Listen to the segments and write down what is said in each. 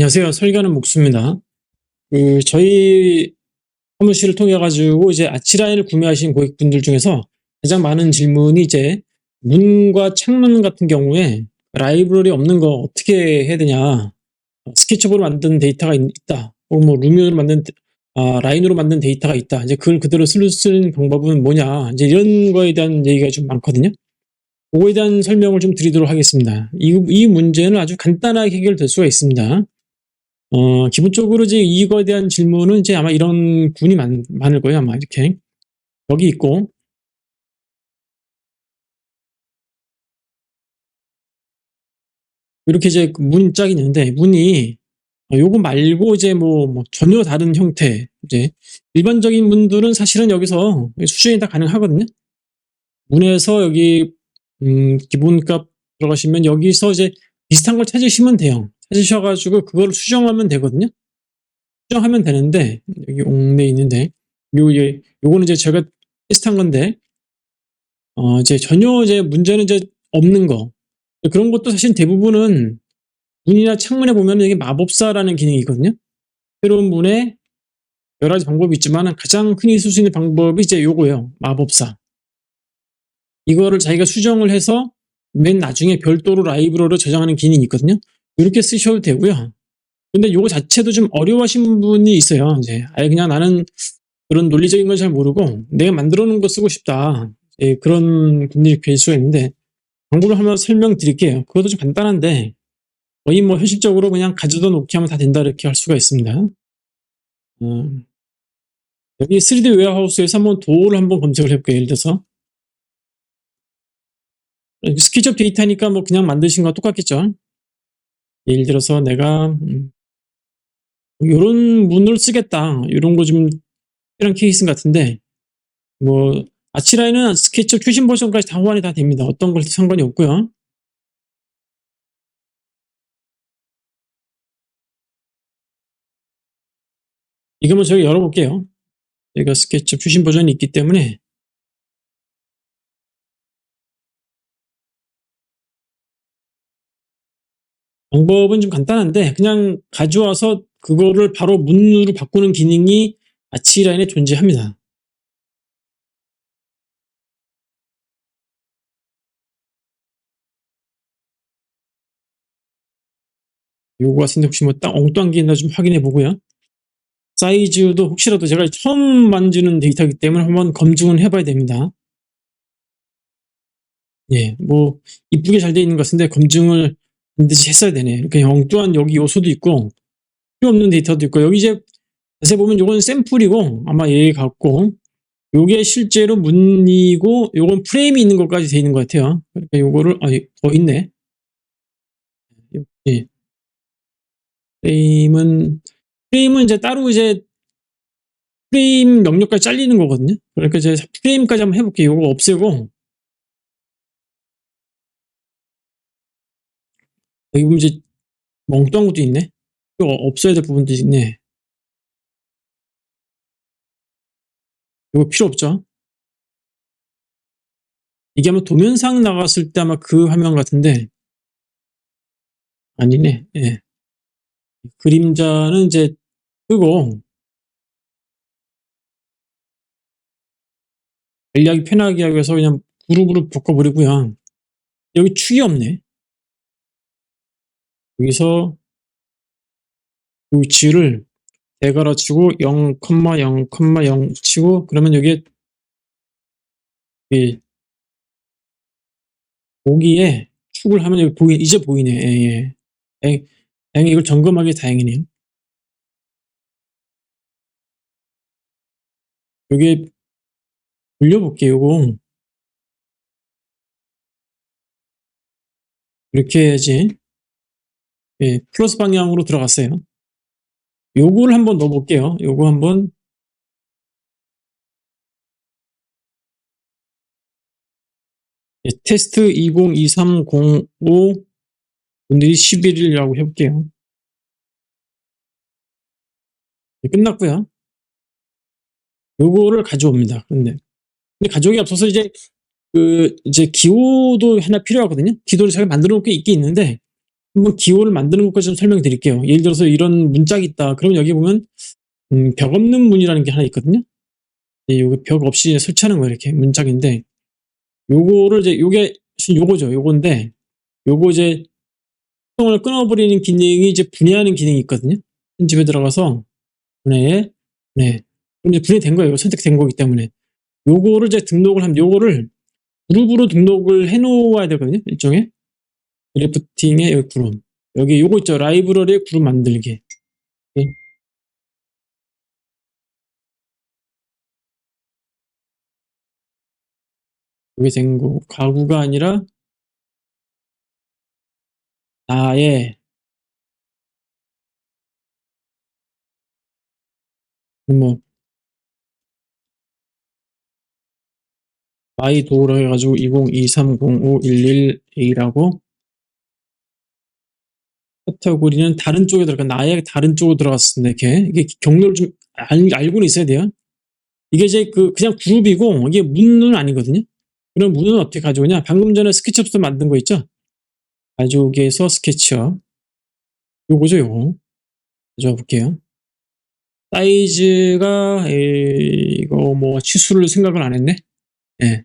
안녕하세요. 설계하는 목수입니다. 그 저희 사무실을 통해 가지고 이제 아치라인을 구매하신 고객분들 중에서 가장 많은 질문이 이제 문과 창문 같은 경우에 라이브러리 없는 거 어떻게 해야 되냐? 어, 스케치업으로 만든 데이터가 있, 다 혹은 뭐 루미으로 만든 아, 라인으로 만든 데이터가 있다. 이제 그걸 그대로 있는 방법은 뭐냐? 이제 이런 거에 대한 얘기가 좀 많거든요. 그거에 대한 설명을 좀 드리도록 하겠습니다. 이, 이 문제는 아주 간단하게 해결될 수가 있습니다. 어, 기본적으로 이제 이거에 대한 질문은 이제 아마 이런 분이 많, 많을 거예요. 아마 이렇게. 여기 있고, 이렇게 이제 그 문짝이 있는데, 문이, 어, 요거 말고 이제 뭐, 뭐 전혀 다른 형태, 이제 일반적인 문들은 사실은 여기서 수정이 다 가능하거든요. 문에서 여기, 음, 기본값 들어가시면 여기서 이제 비슷한 걸 찾으시면 돼요. 찾으셔가지고 그걸 수정하면 되거든요. 수정하면 되는데 여기 옥내 있는데 요 예, 요거는 이제 제가 테스트한 건데 어 이제 전혀 이제 문제는 이제 없는 거 그런 것도 사실 대부분은 문이나 창문에 보면 여기 마법사라는 기능이 있거든요. 새로운 문에 여러 가지 방법이 있지만 가장 흔히 쓸 수 있는 방법이 이제 요거예요. 마법사. 이거를 자기가 수정을 해서 맨 나중에 별도로 라이브러로 저장하는 기능이 있거든요. 이렇게 쓰셔도 되고요. 근데 요거 자체도 좀 어려워하신 분이 있어요. 이제 아예 그냥 나는 그런 논리적인 걸 잘 모르고 내가 만들어 놓은 거 쓰고 싶다. 예, 그런 분들이 계실 수가 있는데 방법을 한번 설명드릴게요. 그것도 좀 간단한데 거의 뭐 현실적으로 그냥 가져다 놓기 하면 다 된다 이렇게 할 수가 있습니다. 어, 여기 3D 웨어하우스에서 한번 도어를 한번 검색을 해볼게요. 예를 들어서 스케치업 데이터니까 뭐 그냥 만드신 거 똑같겠죠. 예를 들어서 내가 음, 이런 문을 쓰겠다 이런 거좀 특별한 케이스 같은데 뭐 아치라인은 스케치업 최신 버전까지 다 호환이 다 됩니다. 어떤 걸 상관이 없고요. 이거 뭐 저희 열어볼게요. 제가 스케치업 최신 버전이 있기 때문에 방법은 좀 간단한데 그냥 가져와서 그거를 바로 문으로 바꾸는 기능이 아치 라인에 존재합니다. 요거 같은데 혹시 뭐 딱 엉뚱한 게 있나 좀 확인해 보고요. 사이즈도 혹시라도 제가 처음 만지는 데이터이기 때문에 한번 검증은 해봐야 됩니다. 예, 뭐 이쁘게 잘돼 있는 것 같은데 검증을 반드시 했어야 되네. 이렇게 엉뚱한 여기 요소도 있고 필요 없는 데이터도 있고 여기 이제 자세히 보면 요건 샘플이고 아마 얘 같고 요게 실제로 문이고 요건 프레임이 있는 것까지 돼 있는 것 같아요. 그러니까 요거를 아더 있네. 예. 프레임은 프레임은 이제 따로 이제 프레임 영역까지 잘리는 거거든요. 그러니까 이제 프레임까지 한번 해볼게요. 요거 없애고 여기 보면 이제 멍뚱한 것도 있네. 이거 없어야 될 부분도 있네. 이거 필요 없죠. 이게 아마 도면상 나갔을 때 아마 그 화면 같은데 아니네. 예. 그림자는 이제 끄고 관리하기 편하게 하기 위해서 그냥 그룹으로 바꿔버리고요. 여기 축이 없네. 여기서 이 위치를 대괄호 치고 0,0,0 치고 그러면 여기에 이 보기에 축을 하면 여기 보이 이제 보이네. 예, 예. 다행히 이걸 점검하기 다행이네요. 여기 돌려볼게요. 요거 이렇게 해야지. 예, 플러스 방향으로 들어갔어요. 요거를 한번 넣어볼게요. 요거 한번 예, 테스트 202305 오늘이 11일이라고 해볼게요. 예, 끝났고요. 요거를 가져옵니다. 근데 근데 가져오기 앞서서 이제 그 이제 기호도 하나 필요하거든요. 기도를 제가 만들어 놓은 게 있긴 있는데 한번 기호를 만드는 것까지 좀 설명드릴게요. 예를 들어서 이런 문짝이 있다. 그러면 여기 보면 음, 벽 없는 문이라는 게 하나 있거든요. 예, 요게 벽 없이 설치하는 거예요. 이렇게 문짝인데 요거를 이제 요게 요거죠. 요건데 요거 이제 수동을 끊어버리는 기능이 이제 분해하는 기능이 있거든요. 편집에 들어가서 분해, 네. 그럼 이제 분해된 거예요. 선택된 거기 때문에. 요거를 이제 등록을 하면 요거를 그룹으로 등록을 해 놓아야 되거든요. 일종의. 여기 그룹. 여기 요거 있죠. 라이브러리의 그룹 만들기. 네. 여기 된 거. 가구가 아니라 나의 뭐 y 도로 해가지고 20230511A라고 카테고리는 다른 쪽에 들어가 나의 다른 쪽으로 들어갔습니다. 이렇게 이게 경로를 좀 알, 알고는 있어야 돼요. 이게 이제 그 그냥 그룹이고 이게 문은 아니거든요. 그럼 문은 어떻게 가져오냐? 방금 전에 스케치업에서 만든 거 있죠? 가져오기에서 스케치업 요거죠, 요거. 가져와 볼게요. 사이즈가 에, 이거 뭐 치수를 생각을 안 했네. 예.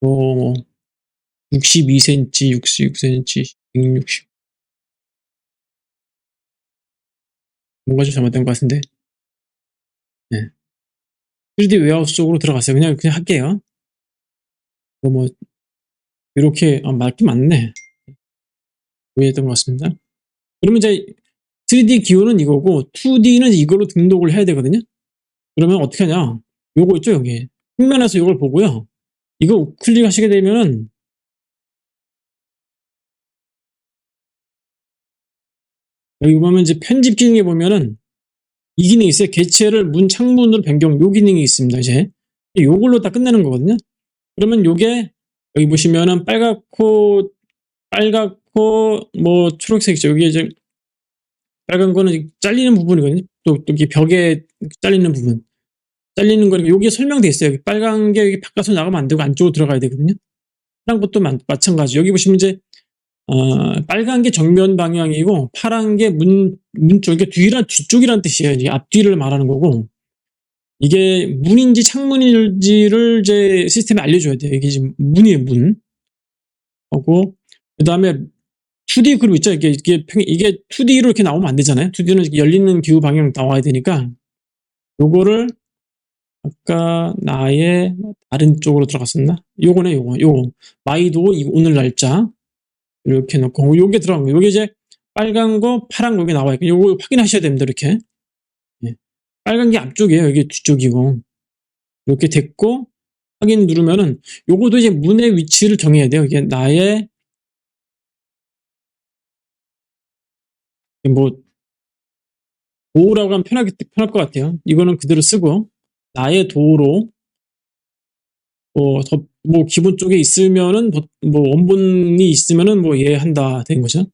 뭐 62cm, 66cm, 160. 뭔가 좀 잘못된 것 같은데. 네. 3D 웨어하우스 쪽으로 들어갔어요. 그냥 그냥 할게요. 이거 뭐 이렇게 아, 맞긴 맞네. 오해했던 것 같습니다. 그러면 이제 3D 기호는 이거고 2D는 이걸로 등록을 해야 되거든요. 그러면 어떻게 하냐? 요거 있죠 여기 측면에서 이걸 보고요. 이거 클릭하시게 되면은 여기 보면 이제 편집 기능에 보면은 이 기능이 있어요. 개체를 문 창문으로 변경 요 기능이 있습니다. 이제 요걸로 다 끝내는 거거든요. 그러면 요게 여기 보시면은 빨갛고 빨갛고 뭐 초록색이죠. 여기 이제 빨간 거는 잘리는 부분이거든요. 또, 또 이게 벽에 잘리는 부분. 잘리는 거니까 여기에 설명돼 있어요. 여기 빨간 게 여기 바깥으로 나가면 안 되고 안쪽으로 들어가야 되거든요. 파란 것도 마, 마찬가지. 여기 보시면 이제 어, 빨간 게 정면 방향이고 파란 게 문 문 쪽 이게 뒤란 뒤쪽이란 뜻이에요. 이게 앞뒤를 말하는 거고 이게 문인지 창문인지를 이제 시스템에 알려줘야 돼요. 이게 지금 문이에요, 문. 하고 그다음에 2D 그룹 있죠. 이게 이게 이게 2D로 이렇게 나오면 안 되잖아요. 2D는 열리는 기후 방향 나와야 되니까 요거를 아까 나의 다른 쪽으로 들어갔었나? 요거네, 요거. 요거. 마이도 오늘 날짜. 이렇게 놓고, 요게 들어간 거. 요게 이제 빨간 거, 파란 거 여기 나와 있고, 요거 확인하셔야 됩니다, 이렇게. 예. 빨간 게 앞쪽이에요. 이게 뒤쪽이고. 이렇게 됐고, 확인 누르면은, 요거도 이제 문의 위치를 정해야 돼요. 이게 나의, 뭐, 도라고 하면 편하게, 편할 것 같아요. 이거는 그대로 쓰고, 나의 도로 뭐, 더, 뭐 기본 쪽에 있으면은 뭐 원본이 있으면은 뭐 이해한다 된 거죠.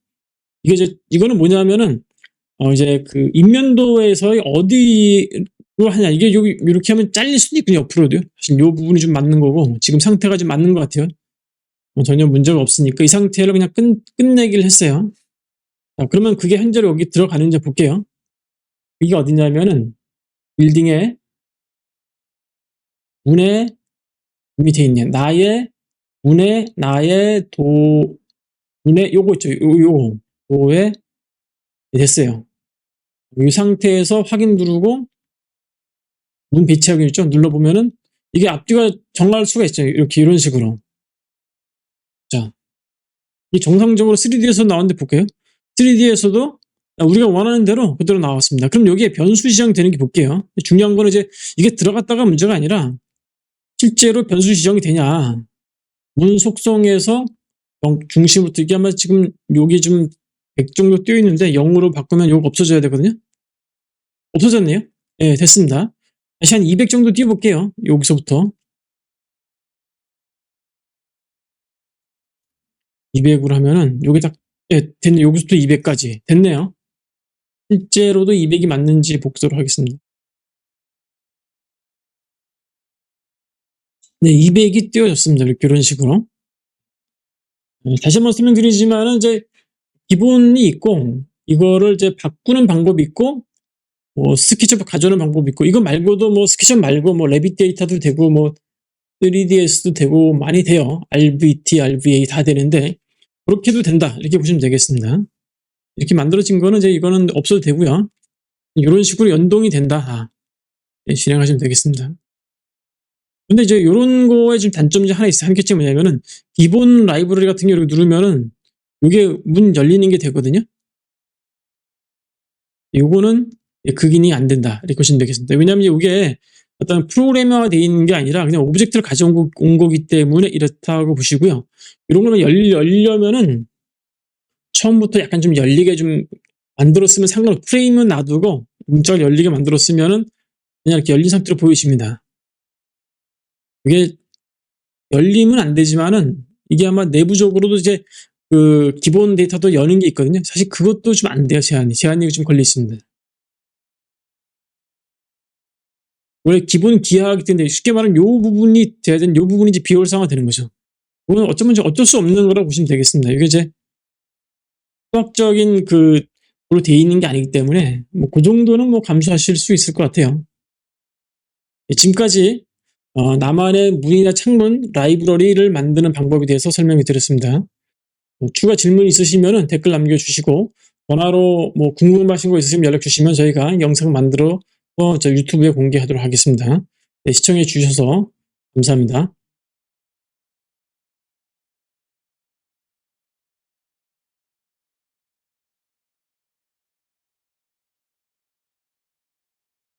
이게 이제 이거는 뭐냐면은 어 이제 그 인면도에서의 어디로 하냐 이게 여기 이렇게 하면 잘릴 수도 있군요 옆으로도요. 사실 요 부분이 좀 맞는 거고 지금 상태가 좀 맞는 것 같아요. 뭐 전혀 문제가 없으니까 이 상태를 그냥 끝 끝내기를 했어요. 자, 그러면 그게 현재로 여기 들어가는지 볼게요. 이게 어디냐면은 빌딩에 문의 밑에 있는 나의 문의 나의 도 문의 요거 있죠. 요, 요 도에 됐어요. 이 상태에서 확인 누르고 문 배치하기 있죠. 눌러보면은 이게 앞뒤가 정할 수가 있죠. 이렇게 이런 식으로. 자, 이 정상적으로 3D에서 나왔는데 볼게요. 3D에서도 우리가 원하는 대로 그대로 나왔습니다. 그럼 여기에 변수 지정 되는 게 볼게요. 중요한 거는 이제 이게 들어갔다가 문제가 아니라 실제로 변수 지정이 되냐. 문 속성에서 중심부터 이게 아마 지금 여기 좀100 정도 띄어 있는데 0으로 바꾸면 요거 없어져야 되거든요. 없어졌네요. 예, 네, 됐습니다. 다시 한 200 정도 띄워볼게요. 여기서부터. 200으로 하면은 여기 딱, 예, 됐네. 여기서부터 200까지. 됐네요. 실제로도 200이 맞는지 복사를 하겠습니다. 네, 200이 띄워졌습니다. 이렇게 이런 식으로. 어, 다시 한번 설명드리지만은 이제 기본이 있고 이거를 이제 바꾸는 방법이 있고 뭐 스케치업 가져오는 방법이 있고 이거 말고도 뭐 스케치업 말고 뭐 레빗 데이터도 되고 뭐 3ds도 되고 많이 돼요. RVT, RVA 다 되는데 그렇게도 된다 이렇게 보시면 되겠습니다. 이렇게 만들어진 거는 이제 이거는 없어도 되고요. 이런 식으로 연동이 된다. 아, 예, 진행하시면 되겠습니다. 근데 이제 이런 거에 좀 단점이 하나 있어요. 한계점이 뭐냐면은 기본 라이브러리 같은 경우 누르면은 이게 문 열리는 게 되거든요. 요거는 극인이 안 된다. 이렇게 보시면 되겠습니다. 왜냐하면 이게 어떤 프로그래머가 되어 있는 게 아니라 그냥 오브젝트를 가져온 거, 온 거기 때문에 이렇다고 보시고요. 이런 거는 열, 열려면은 처음부터 약간 좀 열리게 좀 만들었으면 상관없, 프레임은 놔두고 문자를 열리게 만들었으면은 그냥 이렇게 열린 상태로 보이십니다. 이게 열리면 안 되지만은 이게 아마 내부적으로도 이제 그 기본 데이터도 여는 게 있거든요. 사실 그것도 좀 안 돼요, 제한이. 제한이 좀 걸려 있습니다. 원래 기본 기하하기 때문에 쉽게 말하면 요 부분이 돼야 되는 요 부분이 이제 비효율상화 되는 거죠. 그건 어쩌면 어쩔 수 없는 거라고 보시면 되겠습니다. 이게 이제 수학적인 그, 로 되어 있는 게 아니기 때문에 뭐 그 정도는 뭐 감수하실 수 있을 것 같아요. 예, 지금까지 어, 나만의 문이나 창문 라이브러리를 만드는 방법에 대해서 설명해 드렸습니다. 뭐 추가 질문 있으시면 댓글 남겨주시고 전화로 뭐 궁금하신 거 있으시면 연락 주시면 저희가 영상 만들어 저 유튜브에 공개하도록 하겠습니다. 네, 시청해 주셔서 감사합니다.